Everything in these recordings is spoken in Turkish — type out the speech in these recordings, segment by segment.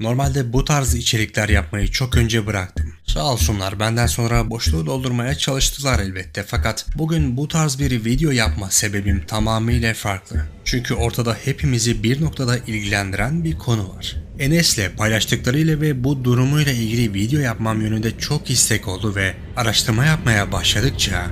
Normalde bu tarz içerikler yapmayı çok önce bıraktım. Sağ olsunlar benden sonra boşluğu doldurmaya çalıştılar elbette fakat bugün bu tarz bir video yapma sebebim tamamıyla farklı. Çünkü ortada hepimizi bir noktada ilgilendiren bir konu var. Enes'le paylaştıklarıyla ve bu durumuyla ilgili video yapmam yönünde çok istek oldu ve araştırma yapmaya başladıkça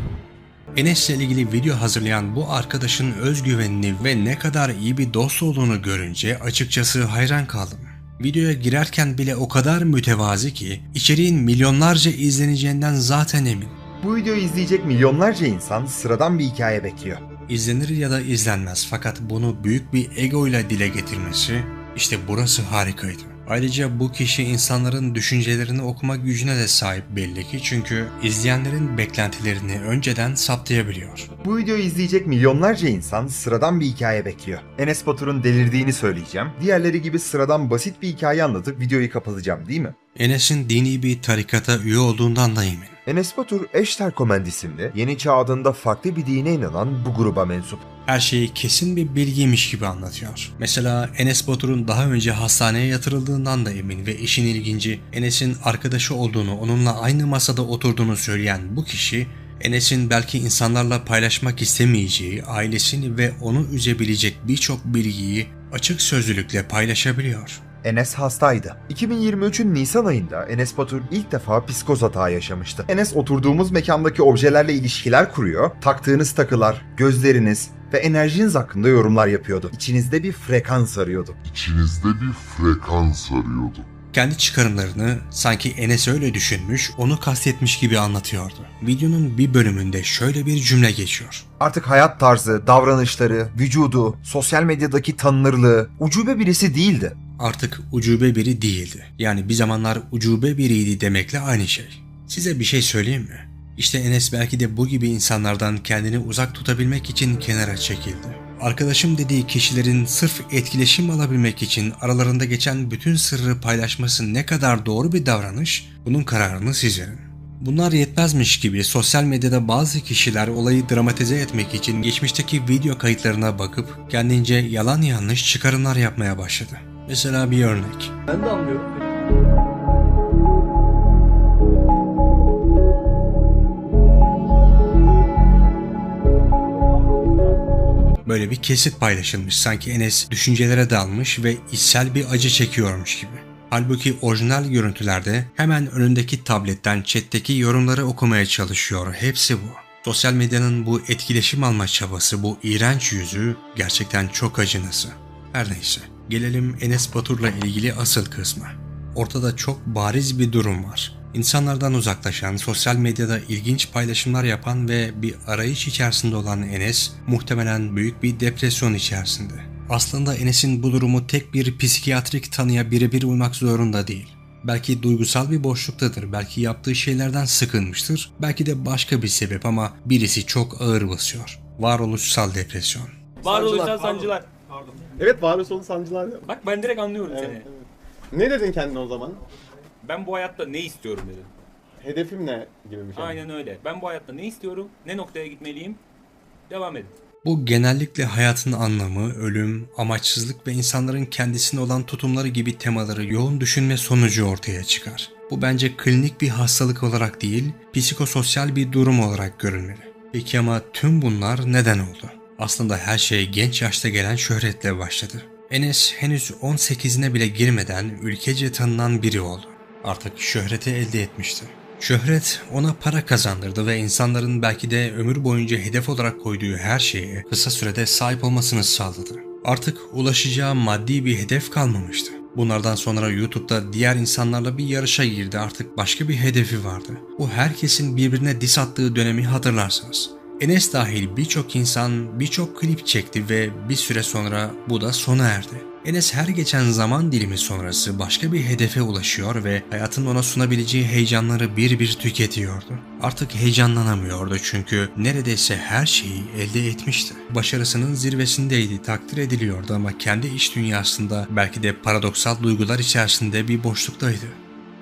Enes'le ilgili video hazırlayan bu arkadaşın özgüvenini ve ne kadar iyi bir dost olduğunu görünce açıkçası hayran kaldım. Videoya girerken bile o kadar mütevazi ki içeriğin milyonlarca izleneceğinden zaten emin. Bu videoyu izleyecek milyonlarca insan sıradan bir hikaye bekliyor. İzlenir ya da izlenmez fakat bunu büyük bir ego ile dile getirmesi işte burası harikaydı. Ayrıca bu kişi insanların düşüncelerini okuma gücüne de sahip belli ki çünkü izleyenlerin beklentilerini önceden saptayabiliyor. Bu videoyu izleyecek milyonlarca insan sıradan bir hikaye bekliyor. Enes Batur'un delirdiğini söyleyeceğim. Diğerleri gibi sıradan basit bir hikaye anlatıp videoyu kapatacağım değil mi? Enes'in dini bir tarikata üye olduğundan da emin. Enes Batur, Eşter Komend isimli Yeni Çağ adında farklı bir dine inanan bu gruba mensup. Her şeyi kesin bir bilgiymiş gibi anlatıyor. Mesela Enes Batur'un daha önce hastaneye yatırıldığından da emin ve işin ilginci Enes'in arkadaşı olduğunu, onunla aynı masada oturduğunu söyleyen bu kişi Enes'in belki insanlarla paylaşmak istemeyeceği, ailesini ve onu üzebilecek birçok bilgiyi açık sözlülükle paylaşabiliyor. Enes hastaydı. 2023'ün Nisan ayında Enes Batur ilk defa psikoz hata yaşamıştı. Enes oturduğumuz mekandaki objelerle ilişkiler kuruyor, taktığınız takılar, gözleriniz ve enerjiniz hakkında yorumlar yapıyordu. İçinizde bir frekans arıyordu. İçinizde bir frekans arıyordu. Kendi çıkarımlarını sanki Enes öyle düşünmüş, onu kastetmiş gibi anlatıyordu. Videonun bir bölümünde şöyle bir cümle geçiyor. Artık hayat tarzı, davranışları, vücudu, sosyal medyadaki tanınırlığı ucube birisi değildi. Artık ucube biri değildi. Yani bir zamanlar ucube biriydi demekle aynı şey. Size bir şey söyleyeyim mi? İşte Enes belki de bu gibi insanlardan kendini uzak tutabilmek için kenara çekildi. Arkadaşım dediği kişilerin sırf etkileşim alabilmek için aralarında geçen bütün sırrı paylaşması ne kadar doğru bir davranış, bunun kararını siz verin. Bunlar yetmezmiş gibi sosyal medyada bazı kişiler olayı dramatize etmek için geçmişteki video kayıtlarına bakıp kendince yalan yanlış çıkarımlar yapmaya başladı. Mesela bir örnek. Ben de anlıyorum. Böyle bir kesit paylaşılmış sanki Enes düşüncelere dalmış ve içsel bir acı çekiyormuş gibi. Halbuki orijinal görüntülerde hemen önündeki tabletten chatteki yorumları okumaya çalışıyor. Hepsi bu. Sosyal medyanın bu etkileşim alma çabası, bu iğrenç yüzü gerçekten çok acınası. Her neyse, gelelim Enes Batur'la ilgili asıl kısma. Ortada çok bariz bir durum var. İnsanlardan uzaklaşan, sosyal medyada ilginç paylaşımlar yapan ve bir arayış içerisinde olan Enes muhtemelen büyük bir depresyon içerisinde. Aslında Enes'in bu durumu tek bir psikiyatrik tanıya birebir uymak zorunda değil. Belki duygusal bir boşluktadır, belki yaptığı şeylerden sıkılmıştır, belki de başka bir sebep ama birisi çok ağır basıyor. Varoluşsal depresyon. Varoluşsal sancılar. Evet varoluşsal sancılar. Bak ben direkt anlıyorum seni. Ne dedin kendine o zaman? Ben bu hayatta ne istiyorum dedim. Hedefim ne gibi bir şey. Aynen öyle. Ben bu hayatta ne istiyorum? Ne noktaya gitmeliyim? Devam edin. Bu genellikle hayatın anlamı, ölüm, amaçsızlık ve insanların kendisine olan tutumları gibi temaları yoğun düşünme sonucu ortaya çıkar. Bu bence klinik bir hastalık olarak değil, psikososyal bir durum olarak görülmeli. Peki ama tüm bunlar neden oldu? Aslında her şey genç yaşta gelen şöhretle başladı. Enes henüz 18'ine bile girmeden ülkece tanınan biri oldu. Artık şöhreti elde etmişti. Şöhret ona para kazandırdı ve insanların belki de ömür boyunca hedef olarak koyduğu her şeye kısa sürede sahip olmasını sağladı. Artık ulaşacağı maddi bir hedef kalmamıştı. Bunlardan sonra YouTube'da diğer insanlarla bir yarışa girdi artık başka bir hedefi vardı. Bu herkesin birbirine dis attığı dönemi hatırlarsınız. Enes dahil birçok insan birçok klip çekti ve bir süre sonra bu da sona erdi. Enes her geçen zaman dilimi sonrası başka bir hedefe ulaşıyor ve hayatın ona sunabileceği heyecanları bir bir tüketiyordu. Artık heyecanlanamıyordu çünkü neredeyse her şeyi elde etmişti. Başarısının zirvesindeydi, takdir ediliyordu ama kendi iş dünyasında belki de paradoksal duygular içerisinde bir boşluktaydı.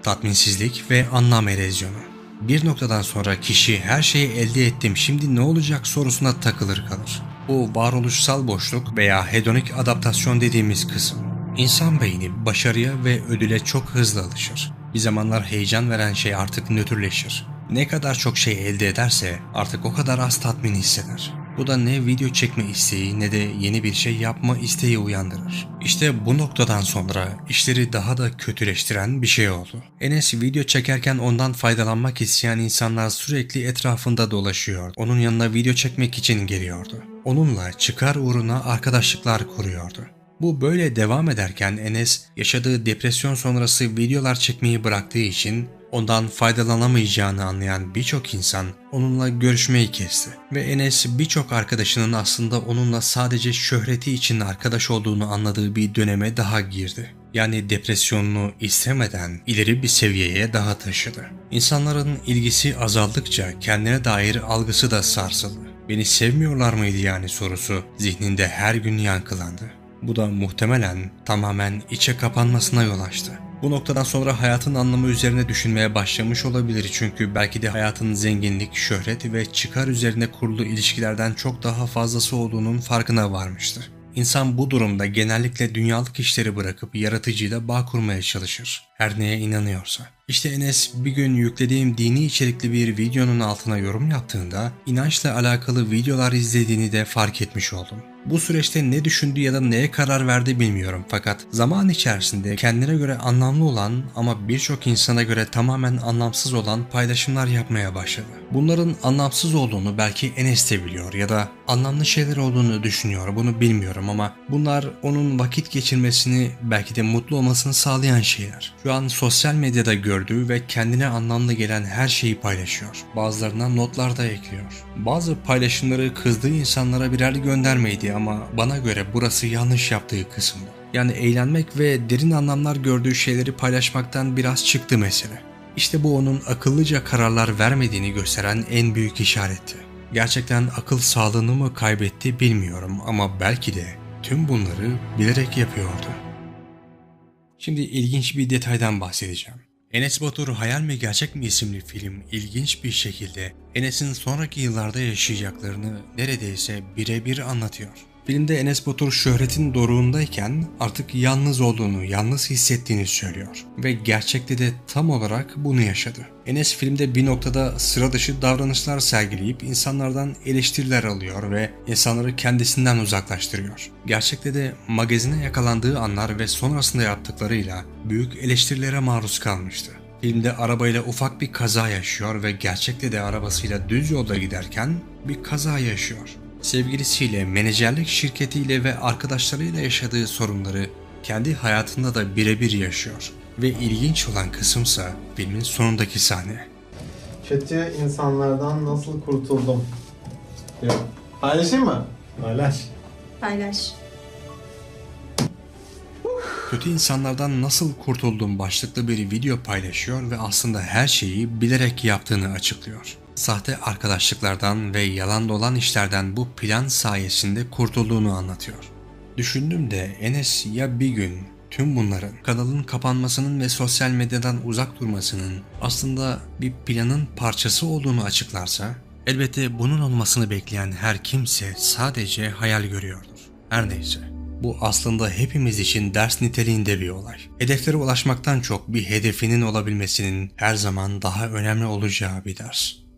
Tatminsizlik ve anlam erozyonu. Bir noktadan sonra kişi her şeyi elde ettim şimdi ne olacak sorusuna takılır kalır. Bu varoluşsal boşluk veya hedonik adaptasyon dediğimiz kısım. İnsan beyni başarıya ve ödüle çok hızlı alışır. Bir zamanlar heyecan veren şey artık nötrleşir. Ne kadar çok şey elde ederse artık o kadar az tatmin hisseder. Bu da ne video çekme isteği ne de yeni bir şey yapma isteği uyandırır. İşte bu noktadan sonra işleri daha da kötüleştiren bir şey oldu. Enes video çekerken ondan faydalanmak isteyen insanlar sürekli etrafında dolaşıyor. Onun yanına video çekmek için geliyordu. Onunla çıkar uğruna arkadaşlıklar kuruyordu. Bu böyle devam ederken Enes yaşadığı depresyon sonrası videolar çekmeyi bıraktığı için ondan faydalanamayacağını anlayan birçok insan onunla görüşmeyi kesti. Ve Enes birçok arkadaşının aslında onunla sadece şöhreti için arkadaş olduğunu anladığı bir döneme daha girdi. Yani depresyonunu istemeden ileri bir seviyeye daha taşıdı. İnsanların ilgisi azaldıkça kendine dair algısı da sarsıldı. Beni sevmiyorlar mıydı yani sorusu zihninde her gün yankılandı. Bu da muhtemelen tamamen içe kapanmasına yol açtı. Bu noktadan sonra hayatın anlamı üzerine düşünmeye başlamış olabilir çünkü belki de hayatın zenginlik, şöhret ve çıkar üzerine kurulu ilişkilerden çok daha fazlası olduğunun farkına varmıştır. İnsan bu durumda genellikle dünyalık işleri bırakıp yaratıcıyla bağ kurmaya çalışır. Her neye inanıyorsa. İşte Enes bir gün yüklediğim dini içerikli bir videonun altına yorum yaptığında inançla alakalı videolar izlediğini de fark etmiş oldum. Bu süreçte ne düşündü ya da neye karar verdi bilmiyorum fakat zaman içerisinde kendine göre anlamlı olan ama birçok insana göre tamamen anlamsız olan paylaşımlar yapmaya başladı. Bunların anlamsız olduğunu belki Enes de biliyor ya da anlamlı şeyler olduğunu düşünüyor bunu bilmiyorum ama bunlar onun vakit geçirmesini belki de mutlu olmasını sağlayan şeyler. Şu an sosyal medyada gördüğü ve kendine anlamlı gelen her şeyi paylaşıyor. Bazılarına notlar da ekliyor. Bazı paylaşımları kızdığı insanlara birer göndermeydi ama bana göre burası yanlış yaptığı kısımda. Yani eğlenmek ve derin anlamlar gördüğü şeyleri paylaşmaktan biraz çıktı mesele. İşte bu onun akıllıca kararlar vermediğini gösteren en büyük işaretti. Gerçekten akıl sağlığını mı kaybetti bilmiyorum ama belki de tüm bunları bilerek yapıyordu. Şimdi ilginç bir detaydan bahsedeceğim. Enes Batur Hayal mi Gerçek mi isimli film ilginç bir şekilde Enes'in sonraki yıllarda yaşayacaklarını neredeyse birebir anlatıyor. Filmde Enes Batur şöhretin doruğundayken artık yalnız olduğunu, yalnız hissettiğini söylüyor. Ve gerçekte de tam olarak bunu yaşadı. Enes filmde bir noktada sıra dışı davranışlar sergileyip insanlardan eleştiriler alıyor ve insanları kendisinden uzaklaştırıyor. Gerçekte de magazine yakalandığı anlar ve sonrasında yaptıklarıyla büyük eleştirilere maruz kalmıştı. Filmde arabayla ufak bir kaza yaşıyor ve gerçekte de arabasıyla düz yolda giderken bir kaza yaşıyor sevgilisiyle, menajerlik şirketiyle ve arkadaşlarıyla yaşadığı sorunları kendi hayatında da birebir yaşıyor. Ve ilginç olan kısımsa filmin sonundaki sahne. Kötü insanlardan nasıl kurtuldum? Paylaşayım mı? Paylaş. Paylaş. Kötü insanlardan nasıl kurtuldum başlıklı bir video paylaşıyor ve aslında her şeyi bilerek yaptığını açıklıyor. Sahte arkadaşlıklardan ve yalan dolan işlerden bu plan sayesinde kurtulduğunu anlatıyor. Düşündüm de Enes ya bir gün tüm bunların kanalın kapanmasının ve sosyal medyadan uzak durmasının aslında bir planın parçası olduğunu açıklarsa elbette bunun olmasını bekleyen her kimse sadece hayal görüyordur. Her neyse. Bu aslında hepimiz için ders niteliğinde bir olay. Hedeflere ulaşmaktan çok bir hedefinin olabilmesinin her zaman daha önemli olacağı bir ders.